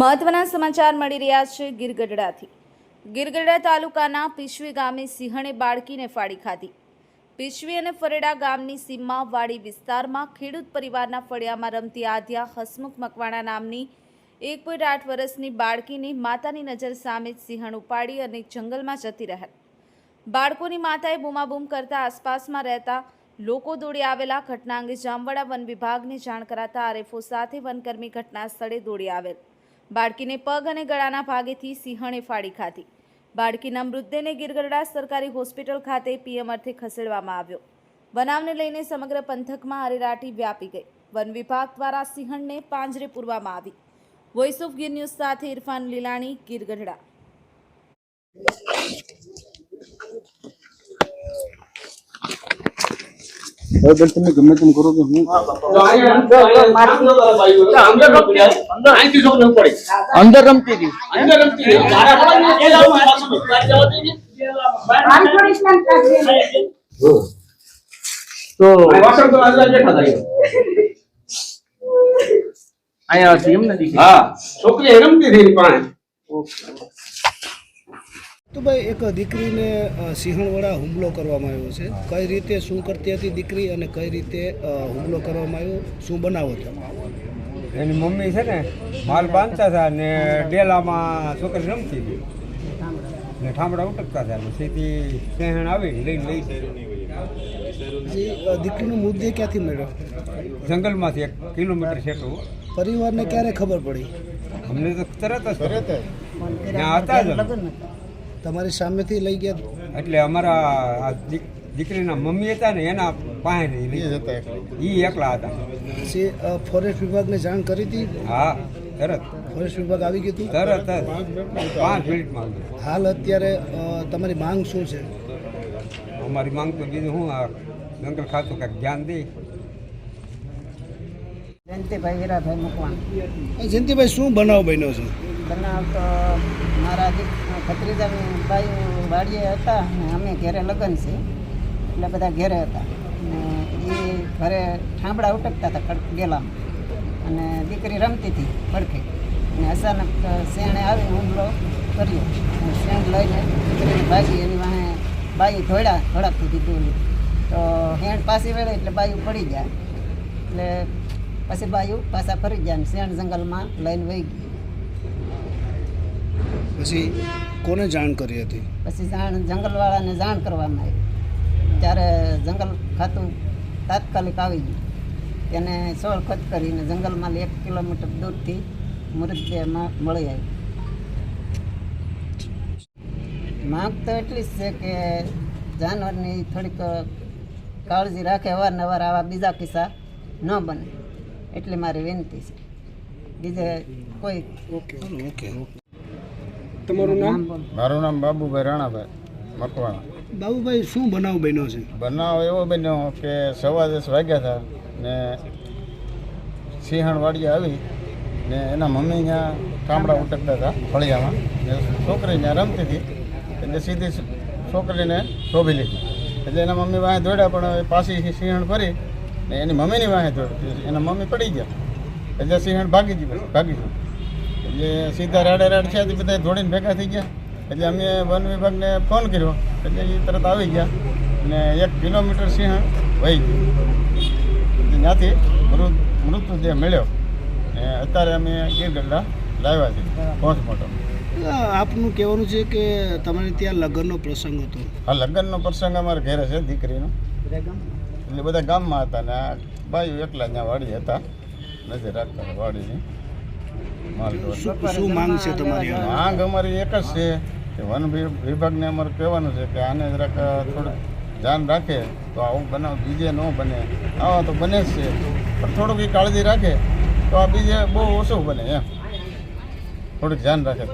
મહત્વના સમાચાર મળી રહ્યા છે ગીરગઢડાથી. ગીરગઢડા તાલુકાના પીશવી ગામે સિંહણે બાળકીને ફાડી ખાધી. પીશવી અને ફરેડા ગામની સીમમાં વાડી વિસ્તારમાં ખેડૂત પરિવારના ફળિયામાં રમતી આધ્યા હસમુખ મકવાણા નામની એક પોઈન્ટ આઠ વર્ષની બાળકીને માતાની નજર સામે જ સિંહણ ઉપાડી અને જંગલમાં જતી રહેલ. બાળકોની માતાએ બૂમાબૂમ કરતા આસપાસમાં રહેતા લોકો દોડી આવેલા ઘટના અંગે જામવાડા વન વિભાગને જાણ કરાતા આરએફઓ સાથે વનકર્મી ઘટના સ્થળે દોડી આવેલ. બાળકીને પગ અને ગળાના ભાગેથી સિંહણે ફાડી ખાધી. બાળકીના મૃતદેહને ગીરગઢડા સરકારી હોસ્પિટલ ખાતે પીએમ અર્થે ખસેડવામાં આવ્યો. બનાવને લઈને સમગ્ર પંથકમાં અરેરાટી વ્યાપી ગઈ. વન વિભાગ દ્વારા સિંહણને પાંજરે પૂરવામાં આવી. વોઇસ ઓફ ગીર ન્યૂઝ સાથે ઇરફાન લીલાણી ગીરગઢડા હવે બેન તમે ગમે તેમ કરો કે હું અંદર રમતી હતી. તો અહીંયા હતી એમ નથી હા. છોકરી રમતી હતી પાસે તો ભાઈ એક દીકરીને સિંહણવાળા હુમલો કરવામાં આવ્યો છે. કઈ રીતે શું કરતી હતી દીકરી અને કઈ રીતે હુમલો કરવામાં આવ્યો? શું બનાવો હતો એની મમ્મી છે ને માલ બાંધતા હતા ને ડેલામાં છોકરી રમતી હતી. ને ઠામડા ઉટકતા હતા ને સીધી સહેણ આવી લઈને લઈ. જે દીકરીનો મુદ્દે ક્યાંથી મળ્યો? જંગલમાંથી એક કિલોમીટર છેટું પરિવારને ક્યારે ખબર પડી? અમને તો તરત જ તરત ત્યાં હતા જ. તમારી સામેથી લઈ ગયા? એટલે અમારા દીકરીના મમ્મી હતા ને એના પાસે લઈ જતા એ એકલા. હતા. ફોરેસ્ટ વિભાગને જાણ કરી હતી? હા તરત. ફોરેસ્ટ વિભાગ આવી ગયું તરત પાંચ મિનિટમાં હાલ અત્યારે તમારી માંગ શું છે? અમારી માંગ તો બીજું હું આ જંગલ ખાતું કાંઈક ધ્યાન દે. જયંતિભાઈ વીરાભાઈ મકવાણ. જયંતિભાઈ શું બનાવ બન્યો છે? બનાવ તો મારા ભત્રીજાની વાડીએ હતા અને અમે ઘેરે લગ્ન છે. એટલે બધા ઘેરે હતા. અને એ ઘરે ઠાંબડા ઉટકતા હતા ગેલામાં. અને દીકરી રમતી હતી પડખે અને અચાનક શેણે આવી હુમલો કર્યો. અને શેણ લઈને દીકરીને ભાગી એની વાહે બાઈ ધોળા ધોળાકતું દીધું તો હેણ પાછી વેળે એટલે બાયું પડી ગયા એટલે પછી બાયું પાછા ફરી ગયા શેણ જંગલમાં લઈને વહી ગઈ. પછી કોને જાણ કરી હતી? પછી જાણ જંગલવાળાને જાણ કરવામાં આવી. ત્યારે જંગલ ખાતું તાત્કાલિક આવી ગયું. તેને સોળ ખત કરીને જંગલમાં એક કિલોમીટર દૂરથી મૃતદેહમાં મળી આવી માંગ તો એટલી જ છે કે જાનવરની થોડીક કાળજી રાખે અવારનવાર આવા બીજા કિસ્સા ન બને. એટલી મારી વિનંતી છે. બીજે કોઈ ઓકે ઓકે. તમારું નામ? મારું નામ બાબુભાઈ રાણાભાઈ મકવાણા. બાબુભાઈ શું બનાવ બન્યો છે? બનાવ એવો બન્યો કે સવા દસ વાગ્યા હતા ને સિંહણ વાડીએ આવી ને એના મમ્મી ત્યાં કામડા ઉટકતા હતા ફળિયામાં. ને છોકરી ત્યાં રમતી હતી એટલે સીધી છોકરીને શોભી લીધી. એટલે એના મમ્મી વાંહે દોડ્યા પણ હવે પાછી સિંહણ ફરી ને એની મમ્મીની વાંહે દોડી એના મમ્મી પડી ગયા. એટલે સિંહણ ભાગી ગઈ ભાગી ગઈ. એટલે સીધા રાડે રાડ છે તે બધા દોડીને ભેગા થઈ ગયા. એટલે અમે વન વિભાગને ફોન કર્યો. એટલે એ તરત આવી ગયા. અને એક કિલોમીટર સિંહ વહી ગયું. ત્યાંથી મૃત મૃતદેહ મળ્યો ને અત્યારે અમે ગીરગઢડા લાવ્યા છે પોસ્ટમોર્ટમ મોટો આપનું કહેવાનું છે કે તમારે ત્યાં લગ્નનો પ્રસંગ હતો? આ લગ્નનો પ્રસંગ અમારે ઘરે છે દીકરીનો. એટલે બધા ગામમાં હતા ને આ બાયું એકલા ત્યાં વાડી હતા. નજર રાખતા વાડીની. શું શું માંગ છે તમારી માંગ અમારી એક જ છે કે વન વિભાગને અમારે કહેવાનું છે કે આને જરાક થોડુંક ધ્યાન રાખે તો આવું બનાવ બીજે ન બને. આવા તો બને જ છે પણ થોડુંક એ કાળજી રાખે તો આ બીજે બહુ ઓછું બને એમ. થોડુંક ધ્યાન રાખે.